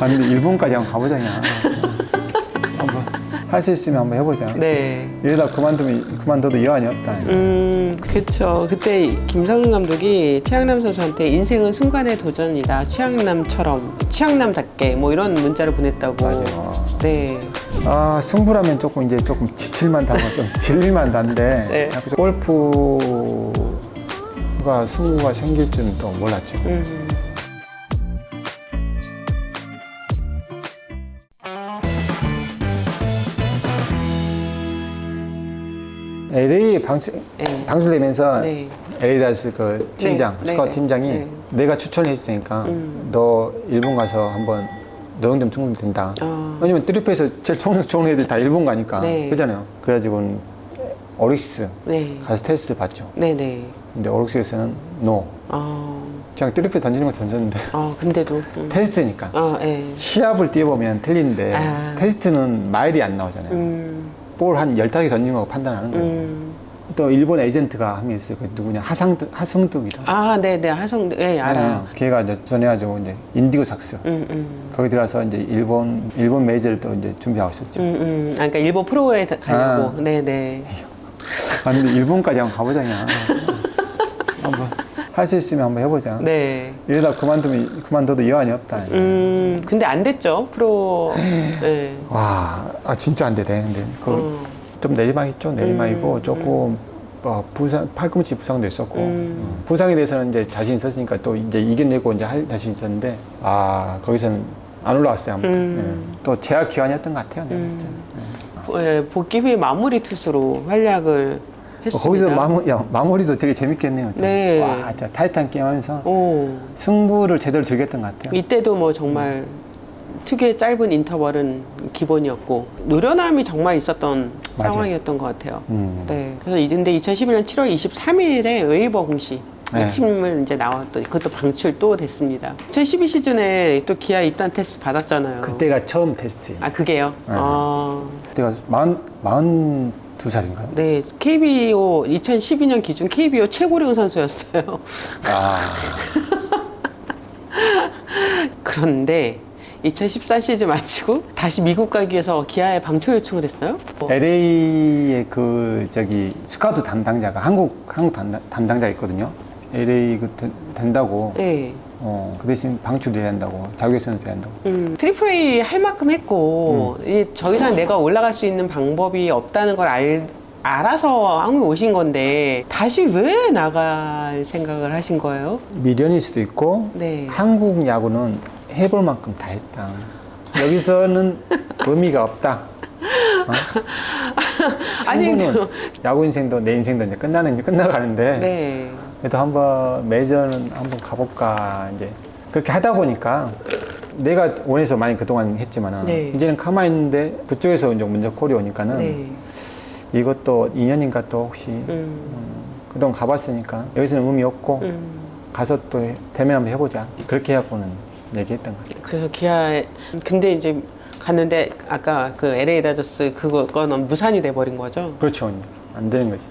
아니 근데 일본까지 한번 가보자 그냥. 한번 할 수 있으면 한번 해보자. 네. 이러다 그만두면 그만둬도 여한이 없다. 음, 그렇죠. 그때 김성근 감독이 최양남 선수한테 인생은 순간의 도전이다. 최양남처럼 최양남답게 뭐 이런 문자를 보냈다고. 맞아요. 네. 아 승부라면 조금 이제 조금 지칠만 하고 좀 질릴만 한데 네. 약간 좀 골프가 승부가 생길 줄은 또 몰랐죠. 음. LA 방출 네. 방출되면서 네. LA 다스 그 팀장 네, 스카우트 네, 팀장이 네. 내가 추천해 줬으니까 음. 너 일본 가서 한번 너 정도면 충분히 된다. 아. 왜냐면 트리프에서 제일 좋은, 좋은 애들 다 일본 가니까 네. 그러잖아요. 그래가지고 오릭스 네. 가서 테스트 봤죠. 네, 네. 근데 오릭스에서는 노. 아. 그냥 트리프 던지는 거 던졌는데 아, 근데도 음. 테스트니까 아, 예. 시합을 뛰어보면 틀리는데 아. 테스트는 마일이 안 나오잖아요. 음. 볼한 15개 던지는 거 판단하는 거예요. 음. 또 일본 에이전트가 한명 있어요. 그 누구냐 하상득 하승득이라. 아, 네, 네. 하성 예, 알아요. 네, 걔가 이제 전해가지고 이제 인디고 삭스 음, 음. 거기 들어서 이제 일본 일본 메이저를 또 이제 준비하고 있었죠. 음, 음. 아, 그러니까 일본 프로에 가려고. 아. 네, 네. 아 근데 일본까지 한번 가보자 그냥. 할 수 있으면 한번 해보자. 네. 이러다 그만두면 그만둬도 여한이 없다. 음, 근데 안 됐죠. 프로. 네. 와, 아 진짜 안 되네. 근데 그 어. 좀 내리막 있죠. 내리막이고 음, 조금 어, 부상 팔꿈치 부상도 있었고 음. 어, 부상에 대해서는 이제 자신 있었으니까 또 이제 이겨내고 이제 할 자신 있었는데 아 거기서는 안 올라왔어요. 아무튼 음. 예. 또 재활 기간이었던 것 같아요. 내가 봤을 때는. 예, 복귀 후에 마무리 투수로 활약을 어, 했습니다. 거기서 마무, 야, 마무리도 되게 재밌겠네요. 또. 네. 와, 진짜 타이탄 게임 하면서 오. 승부를 제대로 즐겼던 것 같아요. 이때도 뭐 정말 특유의 짧은 인터벌은 기본이었고 노련함이 정말 있었던 맞아요. 상황이었던 것 같아요. 음. 네. 그래서 이- 근데 2011년 7월 23일에 웨이버 공시 네. 일침을 이제 나왔던 그것도 방출 또 됐습니다. 2012 시즌에 또 기아 입단 테스트 받았잖아요. 그때가 처음 테스트. 아 그게요. 네. 아, 그때가 마흔 마흔 두 살인가요? 네. KBO 2012년 기준 KBO 최고령 선수였어요. 아, 그런데 2014 시즌 마치고 다시 미국 가기 위해서 기아에 방출 요청을 했어요. 어, LA의 그 저기 스카우트 담당자가 한국 한국 담당, 담당자 있거든요. LA 그 된- 된다고. 네. 어, 그 대신 방출돼야 한다고. 자격선수 돼야 한다고. 음, 트리플 A 할 만큼 했고 음. 이제 저 이상 내가 올라갈 수 있는 방법이 없다는 걸 알, 알아서 한국에 오신 건데 다시 왜 나갈 생각을 하신 거예요? 미련일 수도 있고 네. 한국 야구는 해볼 만큼 다 했다. 여기서는 의미가 없다. 어? 아니, 승부는 그- 야구 인생도 내 인생도 이제 끝나는 이제 끝나가는데 네. 그래도 한번 메이저는 한번 가볼까 이제 그렇게 하다 보니까 내가 원해서 많이 그동안 했지만은 네. 이제는 가만히 있는데 그쪽에서 이제 먼저 콜이 오니까는 네. 이것도 인연인가 또 혹시 음, 그동안 가봤으니까 여기서는 의미 없고 음. 가서 또 해- 대면 한번 해보자 그렇게 해갖고는 얘기했던 것 같아요. 그래서 기아에 근데 이제 갔는데 아까 그 LA 다저스 그거는 무산이 돼 버린 거죠. 그렇죠. 안 되는 거지.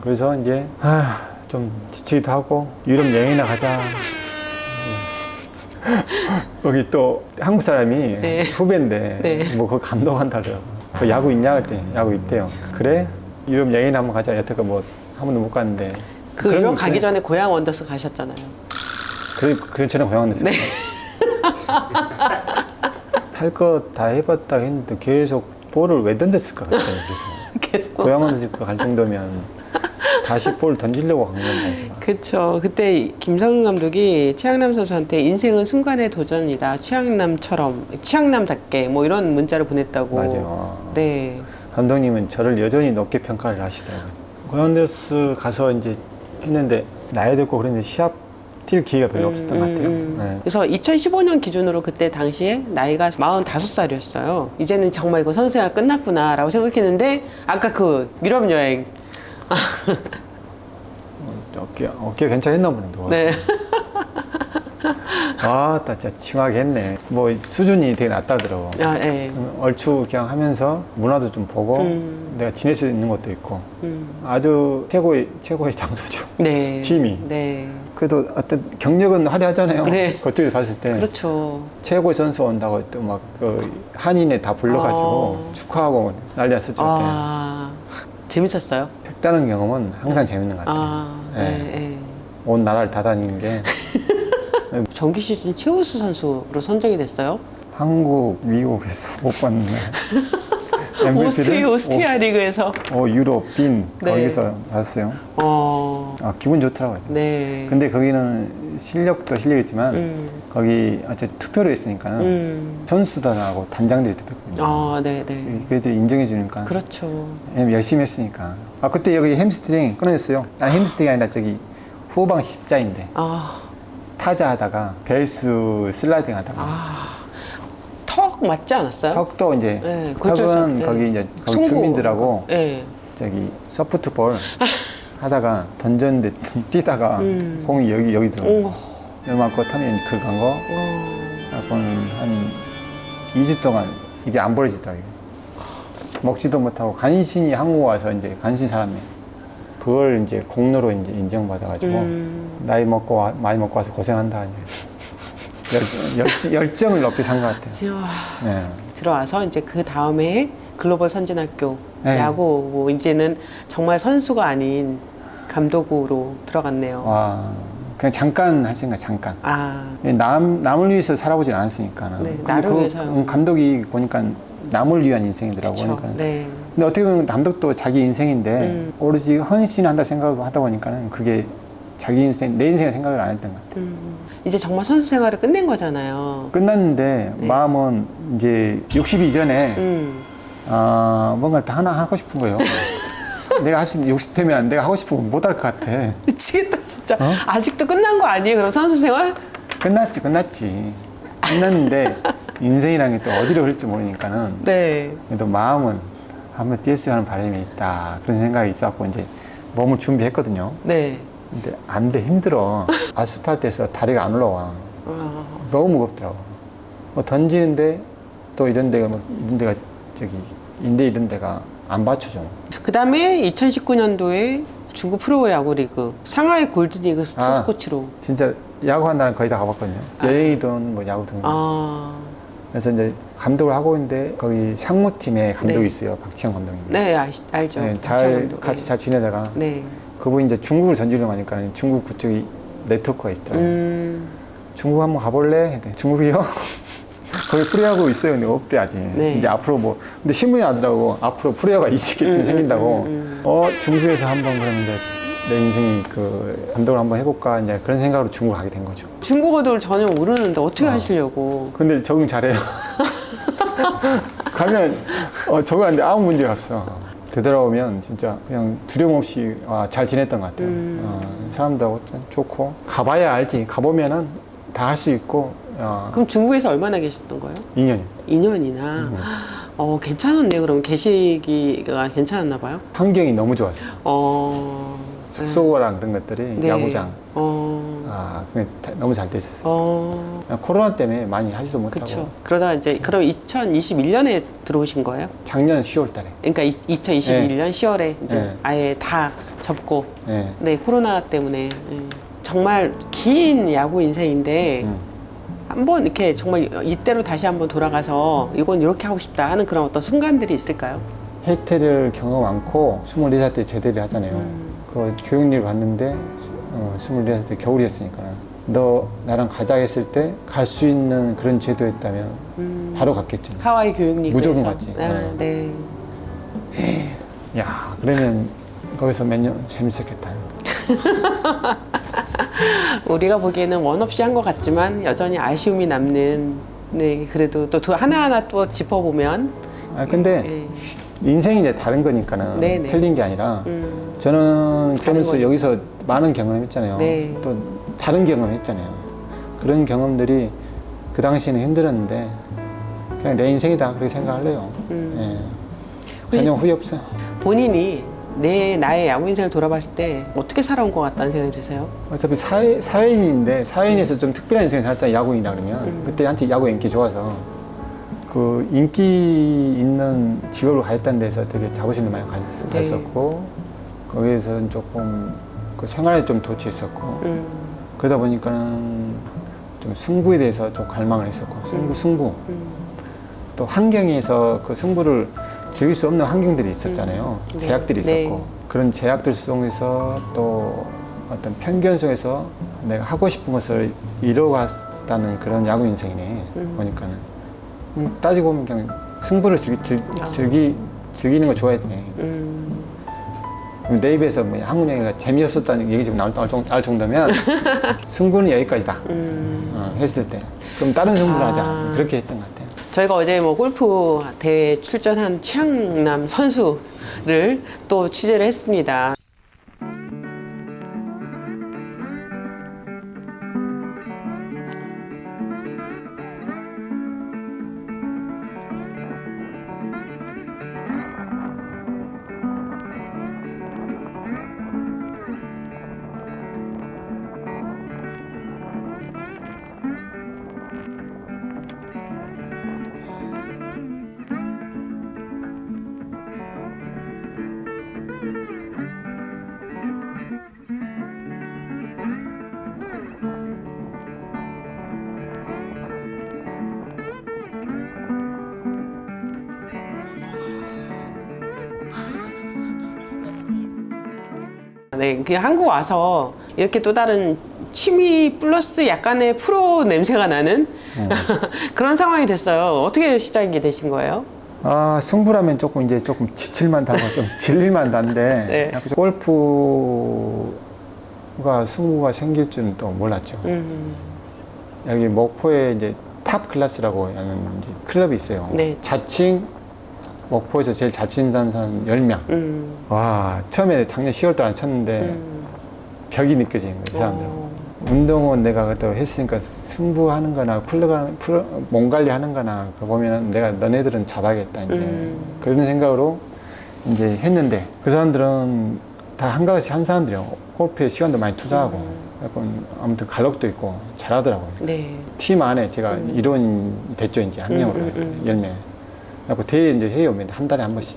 그래서 이제 아, 좀 지치기도 하고 유럽 여행이나 가자. 여기 또 한국 사람이 네. 후배인데 네. 뭐 그거 감독한다더라고. 그 야구 있냐 할때 야구 있대요. 그래? 유럽 여행 한번 가자. 여태껏 뭐 한 번도 못 갔는데. 그 그런 유럽 거 가기. 전에 고향 원더스 가셨잖아요. 그래 그래 저는 고향 됐어요. 네. 할거다 해봤다 했는데 계속 볼을 왜 던졌을까 같아요. 그래서 계속. 고향 집갈 정도면 다시 볼 던지려고 간 해서. 그렇죠. 그때 김성근 감독이 최양남 선수한테 인생은 순간의 도전이다. 최양남처럼 최양남답게 뭐 이런 문자를 보냈다고. 맞아요. 네. 감독님은 저를 여전히 높게 평가를 하시더라고요. 고양대스 가서 이제 했는데 나이 들고 그랬는데 시합 뛸 기회가 별로 없었던 것 같아요. 음, 음. 네. 그래서 2015년 기준으로 그때 당시에 나이가 45살이었어요. 이제는 정말 이거 선수가 끝났구나라고 생각했는데 아까 그 유럽 여행 어깨 어깨 괜찮았나 보네. 또. 네. 아, 나 진짜 칭하게 했네. 뭐 수준이 되게 낮다더라고. 아, 예. 얼추 그냥 하면서 문화도 좀 보고 음. 내가 지낼 수 있는 것도 있고 음. 아주 최고의 최고의 장소죠. 네. 팀이. 네. 그래도 어떤 경력은 화려하잖아요. 네. 그쪽에서 봤을 때 그렇죠. 최고 선수 온다고 또 막 그 한인에 다 불러가지고 아. 축하하고 난리났었죠. 그때. 아, 재밌었어요? 색다른 경험은 항상 재밌는 것 같아요. 아, 네. 네. 네. 온 나라를 다 다니는 게 정기 시즌 최우수 선수로 선정이 됐어요. 한국, 미국에서 못 봤는데 오스트리 오스트리아 리그에서. 어, 유럽, 빈 네. 거기서 봤어요. 어, 아 기분 좋더라고요. 네. 근데 거기는 실력도 실력이지만 음, 거기 어쨌든 투표로 했으니까는 음. 선수들하고 단장들이 투표했거든요. 아, 네, 네. 그들이 인정해 주니까 그렇죠. 왜냐면 열심히 했으니까. 아 그때 여기 햄스트링 끊어졌어요. 아 햄스트링이 아니라 저기 후방 십자인데 아, 타자 하다가 베이스 슬라이딩 하다가 아, 턱 맞지 않았어요? 턱도 이제 네, 그쪽에서, 턱은 네. 거기 이제 거기 송구. 주민들하고 네. 저기 서프트볼 하다가 던졌는데 뛰다가 음. 공이 여기 여기 들어. 오, 요만큼 타면 그간 거 어, 약간 한 2주 동안 이게 안 버려지더라고요. 먹지도 못하고 간신히 한국 와서 이제 간신 사람이 그걸 이제 공로로 이제 인정받아가지고 음. 나이 먹고 와- 많이 먹고 와서 고생한다 이제 열, 열, 열정을 높이 산 것 같아요. 네. 들어와서 이제 그 다음에 글로벌 선진학교 네. 야구 뭐 이제는 정말 선수가 아닌 감독으로 들어갔네요. 와 그냥 잠깐 할 생각 잠깐. 아, 남 남을 위해서 살아보진 않았으니까. 네, 나를 그 위해서. 음, 감독이 보니까 남을 위한 인생이더라고. 그렇죠. 그러니까. 네. 근데 어떻게 보면 감독도 자기 인생인데 음. 오로지 헌신한다 생각을 하다 보니까는 그게 자기 인생 내 인생을 생각을 안 했던 것 같아요. 음, 이제 정말 선수 생활을 끝낸 거잖아요. 끝났는데 네. 마음은 이제 60 이전에 음, 아 뭔가 다 하나 하고 싶은 거예요. 내가 할수 있는 60 되면 내가 하고 싶은 거못할 것 같아. 미치겠다 진짜. 어? 아직도 끝난 거 아니에요? 그럼 선수 생활? 끝났지 끝났지. 끝났는데 인생이라는 게 또 어디로 흘지 모르니까는 네. 그래도 마음은 한번 뛰었으면 하는 바람이 있다 그런 생각이 있었고 이제 몸을 준비했거든요. 네. 근데 안 돼 힘들어 아스팔트에서 다리가 안 올라와 아, 너무 무겁더라고 뭐 던지는데 또 이런 데가 뭐 이런 데가 저기 인대 이런 데가 안 받쳐줘 그 다음에 2019년도에 중국 프로야구 리그 상하이 스투스 아. 코치로. 진짜 야구한다는 거의 다 가봤거든요 여행이든 뭐 야구든 아, 그래서 이제 감독을 하고 있는데 거기 상무팀에 감독이 네. 있어요 박지영 감독님 네 아, 알죠. 네, 잘 박찬호 감독. 같이 잘 지내다가 네. 그분이 이제 중국을 전지려고 하니까 중국 그쪽이 네트워크가 있더라고요 음, 중국 한번 가볼래? 했더니 중국이요? 거기 프리하고 있어요. 근데 없대 아직. 네. 이제 앞으로 뭐 근데 신문이 나더라고. 앞으로 프리하가 20개 음, 생긴다고. 음, 음. 어 중국에서 한번 그러면 이제 내 인생이 그 감독을 한번 해볼까 이제 그런 생각으로 중국 가게 된 거죠. 중국어를 전혀 모르는데 어떻게 어. 하시려고? 근데 적응 잘해요. 가면 어, 적응하는데 아무 문제가 없어. 되돌아오면 진짜 그냥 두려움 없이 아, 잘 지냈던 것 같아요. 음. 어, 사람들하고 좋고 가봐야 알지. 가보면은 다 할 수 있고 어, 그럼 중국에서 얼마나 계셨던 거예요? 2년. 2년이나. 음. 어, 괜찮았네요. 그럼 계시기가 괜찮았나 봐요? 환경이 너무 좋았어요. 어. 숙소랑 그런 것들이 네. 야구장 어. 아 다- 너무 잘 돼 있었어요. 어. 그냥 코로나 때문에 많이 하지도 못하고 그렇죠. 그러다 이제 그럼 2021년에 들어오신 거예요? 작년 10월 달에 그러니까 2021년 10월에 이제 네. 아예 다 접고 네. 네 코로나 때문에 예. 정말 긴 야구 인생인데 음. 한번 이렇게 정말 이때로 다시 한번 돌아가서 이건 이렇게 하고 싶다 하는 그런 어떤 순간들이 있을까요? 혜태를 경험 않고 24살 때 제대를 하잖아요. 음. 그 교육일 갔는데 어, 24살 때 겨울이었으니까 너 나랑 가자 했을 때 갈 수 있는 그런 제도였다면 음. 바로 갔겠죠. 하와이 교육리그에서 무조건 갔지. 아, 어. 네. 야 그러면 거기서 몇 년 재밌었겠다. 우리가 보기에는 원 없이 한 것 같지만 여전히 아쉬움이 남는 네 그래도 또 두- 하나하나 또 짚어보면 아 근데 예. 인생이 이제 다른 거니까는 네네. 틀린 게 아니라 음, 저는 그러면서 거니까. 여기서 많은 경험했잖아요. 네. 또 다른 경험했잖아요. 그런 경험들이 그 당시에는 힘들었는데 그냥 내 인생이다 그렇게 생각할래요. 음. 예. 전혀 후회 없어요. 본인이 내 나의 야구 인생을 돌아봤을 때 어떻게 살아온 것 같다는 생각이 드세요? 어차피 사회, 사회인인데 사회인에서 좀 특별한 인생을 살았잖아요. 야구인이라 그러면 음. 그때 한테 야구 인기 좋아서 그 인기 있는 직업을 가졌다는 데서 되게 자부심도 많이 가졌, 네. 가졌었고 거기에서는 조금 그 생활에 좀 도취했었고 음, 그러다 보니까는 좀 승부에 대해서 좀 갈망을 했었고 승부 승부 또 환경에서 그 승부를 즐길 수 없는 환경들이 있었잖아요. 네. 제약들이 네. 있었고. 그런 제약들 속에서 또 어떤 편견 속에서 내가 하고 싶은 것을 이뤄갔다는 그런 야구 인생이네 보니까는. 음, 따지고 보면 그냥 승부를 즐기, 즐, 즐기, 즐기는 거 좋아했네. 음, 내 입에서 뭐 한국 영화가 재미없었다는 얘기 좀 나올 알 정도면 승부는 여기까지다. 음. 어, 했을 때. 그럼 다른 승부를 아. 하자. 그렇게 했던 것 같아요 저희가 어제 뭐 골프 대회 출전한 최양남 선수를 또 취재를 했습니다. 네, 그 한국 와서 이렇게 또 다른 취미 플러스 약간의 프로 냄새가 나는 그런 상황이 됐어요. 어떻게 시작이 되신 거예요? 아 승부라면 조금 이제 조금 지칠만 하고 좀 질릴만 한데 네. 약간 골프가 승부가 생길 줄은 또 몰랐죠 음, 여기 목포에 이제 탑 클래스라고 하는 이제 클럽이 있어요 네. 자칭 목포에서 제일 잘 치는 사람 10명 음, 와 처음에 작년 10월 달에 쳤는데 음. 벽이 느껴지는 거예요 이 사람들은 어, 운동은 내가 그래도 했으니까 승부하는 거나 풀러가, 풀, 몸 관리하는 거나 그거 보면은 내가 너네들은 잡아야겠다 이제 음. 그런 생각으로 이제 했는데 그 사람들은 다 한가지 한 사람들이요 골프에 시간도 많이 투자하고 음. 약간 아무튼 갈록도 있고 잘하더라고요 네. 팀 안에 제가 일원이 됐죠 이제 한 음, 명으로 음, 음. 열 명. 그래갖고 대회 이제 해요 한 달에 한 번씩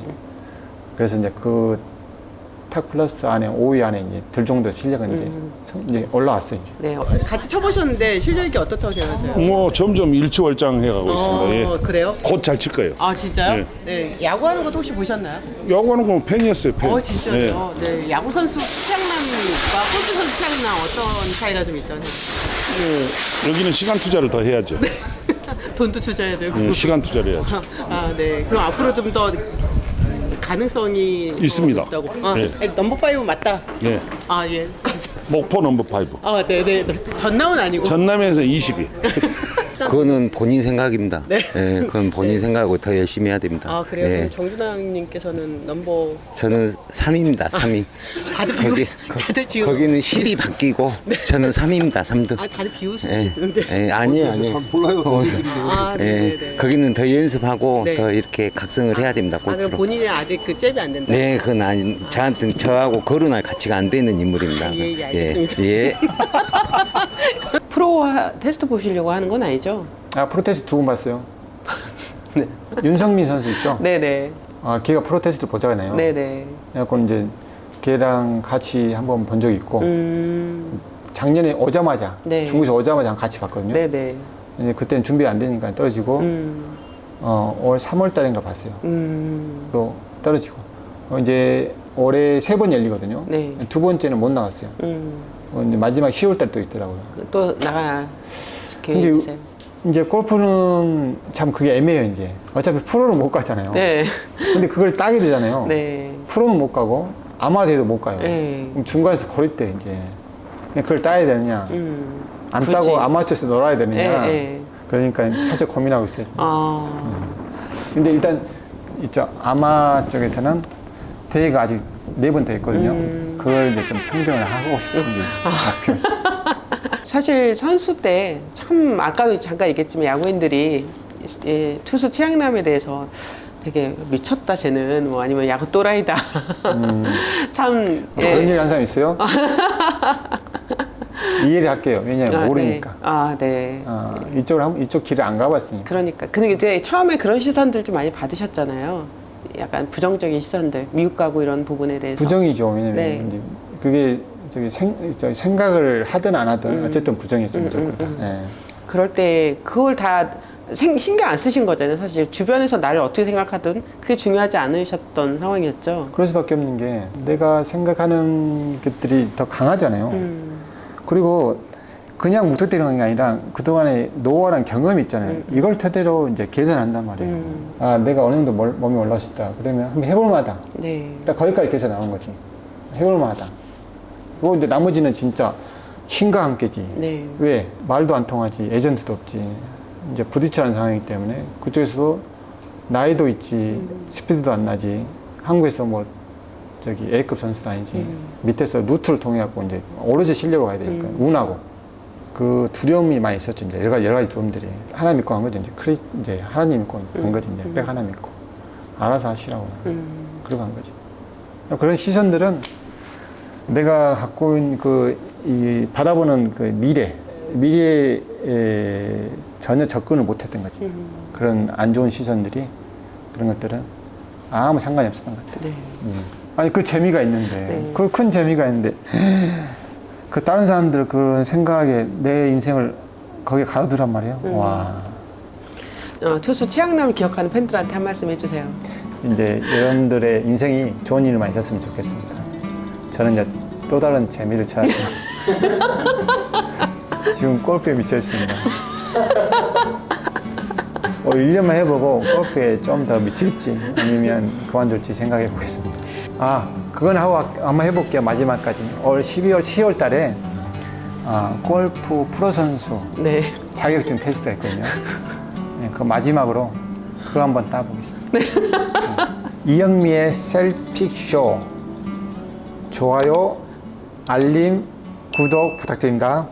그래서 이제 그탑 클래스 안에 5위 안에 이제 들 정도 실력은 이제, 음. 성- 이제 올라왔어요 이제 네. 같이 쳐보셨는데 실력이 어떻다고 생각하세요? 뭐 점점 일치월장해 가고 있습니다. 예. 그래요? 곧 잘 칠 거예요. 아 진짜요? 예. 네. 야구하는 것도 혹시 보셨나요? 야구하는 건 팬이었어요, 팬. 어 예. 진짜요? 네. 야구 선수 최양남과 골프 선수 최양남 어떤 차이가 좀 있다고? 예. 여기는 시간 투자를 더 해야죠. 돈도 투자해야 되고. 예, 시간 투자를 해야죠. 아, 네. 그럼 앞으로 좀 더 가능성이 더 있습니다. 있다고. 아, 네. 아니, 넘버 파이브 맞다. 예. 아, 예. 목포 넘버 파이브. 아, 네, 네. 전남은 아니고. 전남에서 20위. 그거는 본인 생각입니다. 네. 네. 그건 본인 생각하고 더 열심히 해야 됩니다. 아, 그래요? 네. 그럼 정준하님께서는 넘버 저는 3위입니다. 3위. 다들 비우, 거기 다들 지금 거기는 10이 바뀌고 저는 3위입니다. 3등. 아, 다들 예. 비웃으시는데. 예, 아니에요, 아니에요. 아, 네, 예, 네, 네. 거기는 더 연습하고 네. 더 이렇게 각성을 해야 됩니다. 아, 그럼 골프로. 본인이 아직 그 잽이 안 된다. 네, 그건 아니, 저한테는 저하고 거론할 가치가 안 되는 인물입니다. 예, 예, 알겠습니다. 예, 예. 프로 하- 테스트 보시려고 하는 건 아니죠? 아 프로테스트 두 번 봤어요 윤성민 선수 있죠 네네. 아 걔가 프로테스트 보잖아요 네네. 그래갖고 이제 걔랑 같이 한번 본 적이 있고 음, 작년에 오자마자 네. 중국에서 오자마자 같이 봤거든요 네네. 이제 그때는 준비 안 되니까 떨어지고 음, 어, 올 3월 달인가 봤어요 음, 또 떨어지고 어, 이제 올해 세 번 열리거든요 네. 두 번째는 못 나갔어요 음. 어, 이제 마지막 10월 달또 있더라고요 또 나가 근데 계획이세요? 이제 골프는 참 그게 애매해요 이제 어차피 프로는 못 가잖아요 네. 근데 그걸 따게 되잖아요 네. 프로는 못 가고 아마대도 못 가요 네. 중간에서 고릴 이제 근데 그걸 따야 되느냐 음. 안 굳이. 따고 아마추어에서 놀아야 되느냐 네, 네. 그러니까 살짝 고민하고 있어요 아, 근데 일단 있죠 아마 쪽에서는 대회가 아직 네 번 더 있거든요 음. 그걸 이제 좀 평정을 하고 싶은 게 사실 선수 때 참 아까도 잠깐 얘기했지만 야구인들이 예, 투수 최양남에 대해서 되게 미쳤다 쟤는 뭐 아니면 야구 또라이다 참뭐 그런 예. 일한 사람 있어요? 이해를 할게요 왜냐면 아, 모르니까 네. 아, 네. 어, 이쪽을 한- 이쪽 길을 안 가봤으니까 그러니까. 근데 처음에 그런 시선들 좀 많이 받으셨잖아요. 약간 부정적인 시선들, 미국 가고 이런 부분에 대해서. 부정이죠 왜냐면 네. 이제 그게 저기 생, 저기 생각을 하든 안 하든 어쨌든 부정했으면 좋겠다. 예. 그럴 때 그걸 다 생- 신경 안 쓰신 거잖아요. 사실 주변에서 나를 어떻게 생각하든 그게 중요하지 않으셨던 상황이었죠. 그럴 수밖에 없는 게 내가 생각하는 것들이 더 강하잖아요. 음. 그리고 그냥 무턱대는 게 아니라 그동안의 노화랑 경험이 있잖아요. 이걸 토대로 이제 개선한단 말이에요. 음. 아, 내가 어느 정도 멀- 몸이 올라왔다. 그러면 한번 해볼 만하다. 네. 딱 거기까지 계산 나온 거지. 해볼 만하다. 그리고 이제 나머지는 진짜 힘과 함께지. 네. 왜? 말도 안 통하지. 에전트도 없지. 이제 부딪히는 상황이기 때문에 그쪽에서도 나이도 있지. 스피드도 안 나지. 한국에서 뭐 저기 A급 선수도 아니지. 밑에서 루트를 통해 갖고 이제 오로지 실력으로 가야 되니까 운하고 그 두려움이 많이 있었죠. 이제 여러 가지, 여러 가지 두려움들이 하나 믿고 한 거죠. 이제 크리 이제 하나님 믿고 한 거지. 이제 백 하나 믿고 알아서 하시라고 음. 그러고 한 거지. 그런 시선들은 내가 갖고 있는 그, 이, 바라보는 그 미래, 미래에 전혀 접근을 못 했던 거지. 음. 그런 안 좋은 시선들이 그런 것들은 아무 상관이 없었던 것 같아. 네. 아니, 그 재미가 있는데, 네. 그큰 재미가 있는데, 그 다른 사람들 그런 생각에 내 인생을 거기에 가두란 말이에요. 음. 와. 어, 투수 최양남을 기억하는 팬들한테 한 말씀 해주세요. 이제 여러분들의 인생이 좋은 일만 있었으면 좋겠습니다. 저는 이제 또 다른 재미를 찾아서 지금 골프에 미쳐 있습니다. 어, 1년만 해보고 골프에 좀 더 미칠지 아니면 그만둘지 생각해 보겠습니다. 아, 그건 하고 한번 해볼게요. 마지막까지. 올 12월, 10월 달에 아, 골프 프로 선수 네. 자격증 테스트가 있거든요. 네, 그 마지막으로 그거 한번 따보겠습니다. 네. 이영미의 셀픽쇼 좋아요, 알림, 구독 부탁드립니다.